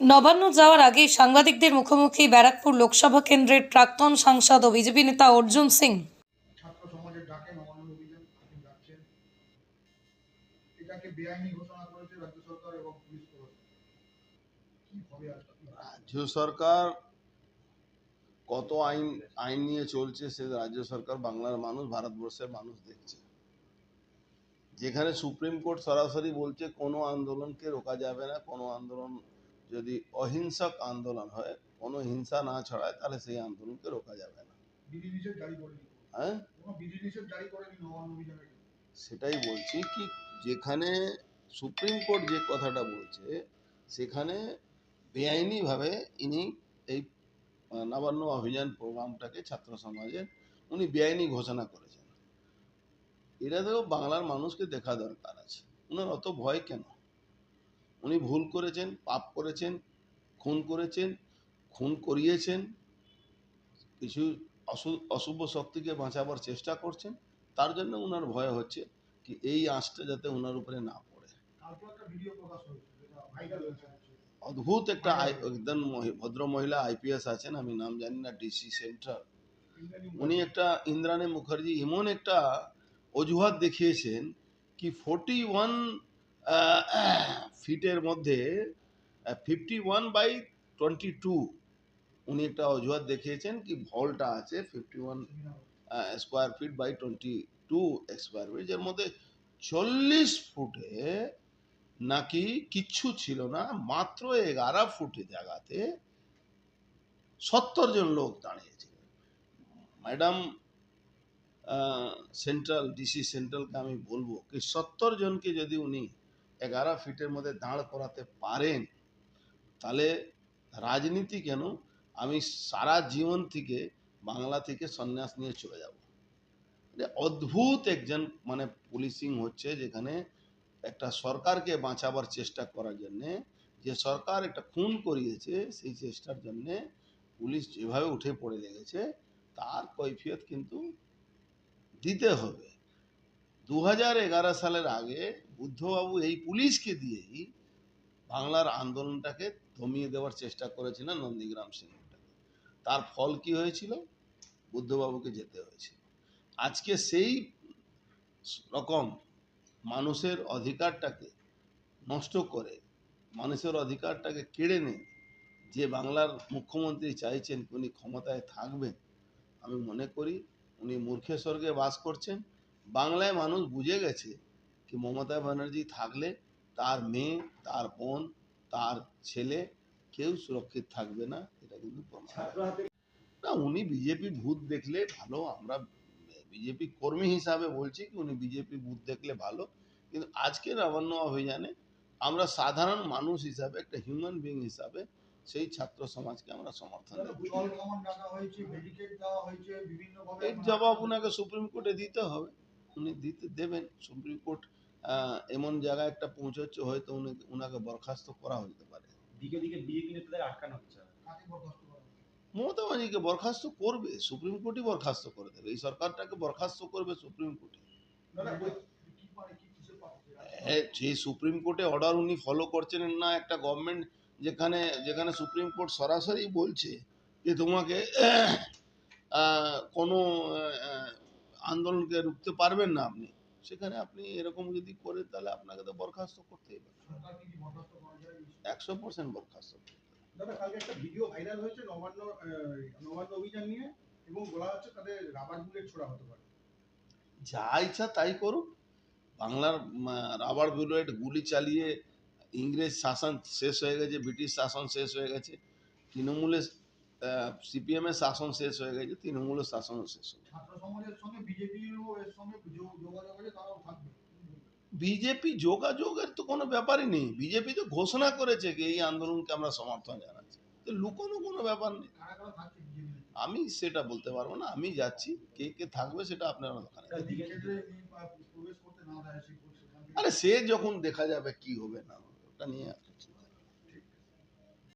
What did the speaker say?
নবান্ন যাওয়ার আগে সাংবাদিকদের মুখোমুখি ব্যারাকপুর লোকসভা কেন্দ্রের প্রাক্তন সাংসদ ও বিজেপি নেতা অর্জুন সিং। ছাত্র সমাজের ডাকে নবান্ন অভিযান আপনি যাচ্ছেন এটাকে বেআইনি ঘোষণা করেছে রাজ্য সরকার এবং পুলিশ প্রশাসন। কি হবে আজকে রাজ্য সরকার কত আইন আইন নিয়ে চলছে সে রাজ্য সরকার বাংলার মানুষ ভারতবর্ষের মানুষ দেখছে। যেখানে সুপ্রিম কোর্ট সরাসরি বলছে কোনো আন্দোলনকে রোকা যাবে না কোনো আন্দোলন যদি অহিংসক আন্দোলন হয় কোনো হিংসা না ছড়ায় তাহলে সেই আন্দোলনকে রোকা যাবে না। হ্যাঁ। সেটাই বলছি কি যেখানে সুপ্রিম কোর্ট যে কথাটা বলছে সেখানে বেআইনিভাবে ইনি এই নবান্ন অভিযান প্রোগ্রামটাকে ছাত্র সমাজের উনি বেআইনি ঘোষণা করেছেন। এটা তো বাংলার মানুষকে দেখা দরকার আছে। ওনার অত ভয় কেন? উনি ভুল করেছেন পাপ করেছেন খুন করেছেন খুন করিয়েছেন কিছু অশুভ শক্তিকে বাঁচাবার চেষ্টা করছেন তার জন্য ওনার ভয় হচ্ছে কি এই আঁচটা যাতে ওনার উপরে না পড়ে। অদ্ভুত একটা আই- একজন ভদ্র মহিলা আইপিএস আছেন আমি নাম জানি না ডিসি ইন্দ্রাণী উনি একটা ইন্দ্রাণী মুখার্জি এমন একটা অজুহাত দেখিয়েছেন কি ফোর্টি ওয়ান ফিটের মধ্যে fifty one by twenty two উনি একটা অজুহাত দেখিয়েছেন কি ভলটা আছে fifty one square feet by twenty two square feet এর মধ্যে চল্লিশ ফুটে নাকি কিচ্ছু ছিল না, মাত্র এগারো ফুটে জায়গাতে সত্তর জন লোক দাঁড়িয়েছিল। ম্যাডাম সেন্ট্রাল, ডিসি সেন্ট্রালকে আমি বলব কি সত্তর জনকে যদি উনি এগারো ফিটের মধ্যে দাঁড় করাতে পারেন, তাহলে রাজনীতি কেন? আমি সারা জীবন থেকে বাংলা থেকে সন্ন্যাস নিয়ে চলে যাব। এটা অদ্ভুত একজন মানে পুলিশিং হচ্ছে যেখানে একটা সরকারকে বাঁচাবার চেষ্টা করার জন্যে, যে সরকার একটা খুন করিয়েছে সেই চেষ্টার জন্যে পুলিশ যেভাবে উঠে পড়ে লেগেছে, তার কৈফিয়ত কিন্তু দিতে হবে। দু সালের আগে বুদ্ধবাবু এই পুলিশকে দিয়েই বাংলার আন্দোলনটাকে দমিয়ে দেওয়ার চেষ্টা করেছিলেন নন্দীগ্রাম সিংহটাকে তার ফল কি হয়েছিল? বুদ্ধবাবুকে যেতে হয়েছিল। আজকে সেই রকম মানুষের অধিকারটাকে নষ্ট করে, মানুষের অধিকারটাকে কেড়ে নিয়ে যে বাংলার মুখ্যমন্ত্রী চাইছেন উনি ক্ষমতায় থাকবেন, আমি মনে করি উনি মূর্খে স্বর্গে বাস করছেন। বাংলায় মানুষ বুঝে গেছে কি মমতা ব্যানার্জি থাকলে তার মেয়ে তার বোন তার ছেলে কেউ সুরক্ষিত থাকবে না এটা কিন্তু না উনি বিজেপি ভূত দেখলে ভালো আমরা বিজেপি কর্মী হিসাবে বলছি কি উনি বিজেপি ভূত দেখলে ভালো কিন্তু আজকে নবান্ন অভিযানে আমরা সাধারণ মানুষ হিসাবে একটা হিউম্যান বিং হিসাবে সেই ছাত্র সমাজকে আমরা সমর্থন এর জবাব ওনাকে সুপ্রিম কোর্টে দিতে হবে। উনি দিতে দেবেন সুপ্রিম কোর্ট এমন জায়গায় একটা পৌঁছচ্ছে হয়তো উনি ওনাকে বরখাস্ত করা হতে পারে। দিকে দিকে বিজেপি নেতাদের আটকানো হচ্ছে? মমতা ব্যানার্জিকে বরখাস্ত করবে সুপ্রিম কোর্টই বরখাস্ত করে দেবে। এই সরকারটাকে বরখাস্ত করবে সুপ্রিম কোর্টে। মানে যে সুপ্রিম কোর্টে অর্ডার উনি ফলো করছেন না একটা গভর্নমেন্ট যেখানে যেখানে সুপ্রিম কোর্ট সরাসরি বলছে যে তোমাকে আহ, কোনো আন্দোলনকে রুখতে পারবেন না আপনি। সেখানে আপনি এরকম যদি করে তাহলে আপনাকে তো বরখাস্ত করতেই হবে? একশো পার্সেন্ট বরখাস্ত। দাদা কালকে একটা ভিডিও ভাইরাল হয়েছে নবান্ন নবান্ন অভিযান নিয়ে এবং বলা হচ্ছে তাদের রাবার বুলেট ছোড়া হতে পারে যা ইচ্ছা তাই করুক বাংলার রাবার বুলেট গুলি চালিয়ে ইংরেজ শাসন শেষ হয়ে গেছে ব্রিটিশ শাসন শেষ হয়ে গেছে তৃণমূলের সিপিএমের শাসন শেষ হয়ে গেছে তৃণমূলের শাসন শেষ হয়ে বিজেপি যোগাযোগের তো কোনো ব্যাপারই নেই। বিজেপি তো ঘোষণা করেছে যে এই আন্দোলনকে আমরা সমর্থন জানাচ্ছি। তো লুকোনো কোনো ব্যাপার নেই। আমি সেটা বলতে পারব না। আমি যাচ্ছি। কে কে থাকবে সেটা আপনারা আরে সে যখন দেখা যাবে কি হবে না হবে, ওটা নিয়ে